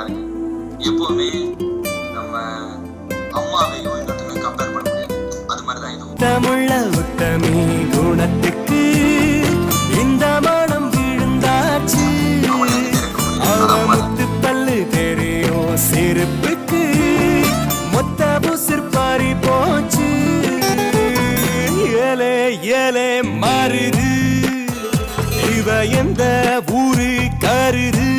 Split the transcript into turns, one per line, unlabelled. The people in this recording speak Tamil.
மாதிரி எப்பவுமே நம்ம அம்மாவையும் இன்னொருத்தங்க கம்பேர் பண்ண முடியாது. அது மாதிரி தான் இதுவும்.
தமிழ உத்தமி குணத்துக்கு இந்த மனம் விழுந்தாச்சு.
முத்து
பல்லு தெரியும் செருப்புக்கு. மொத்த புசிற்பாரி போச்சு. ஏலே ஏலே மாறுது. இவ எந்த ஊரு கருது?